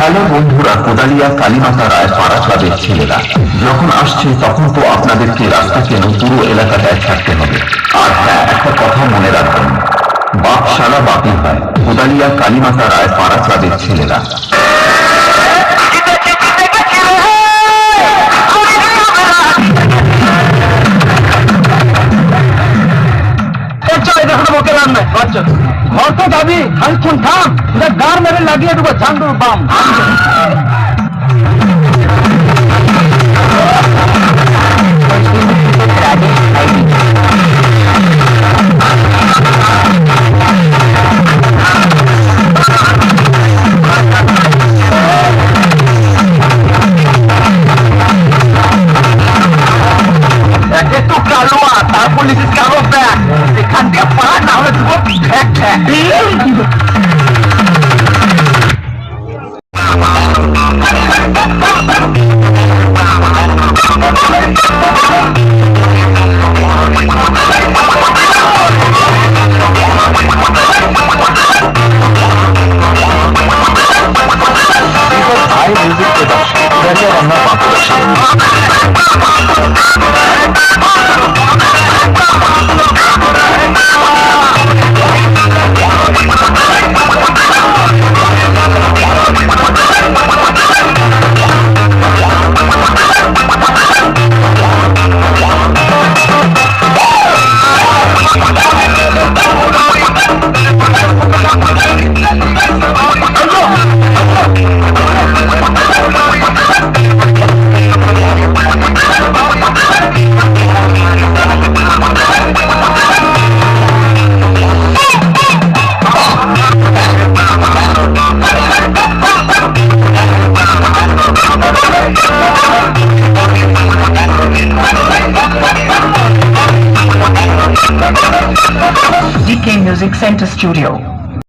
Hello বন্ধুরা, কোদালিয়া, কালীমাতা রায় পাড়া ক্লাবের ছেলেরা। যখন আসছে, তখন তো আপনাদেরকে রাস্তা কেন পুরো এলাকাটায় থাকতে হবে। আর হ্যাঁ একটা কথা মনে রাখবেন। বাপ সারা বাপি হয়। কোদালিয়া, কালীমাতা রায় পাড়া ক্লাবের ছেলেরা। চল দেখো বকে রান নাই আচ্ছা। ঘর তো যাবি খানিক্ষণ থাম। গার মেরে লাগিয়ে দেবো ঝান্ডুর বাম। মিউজিক প্রোডাকশন আমরা রান্না production DK Music Center Studio.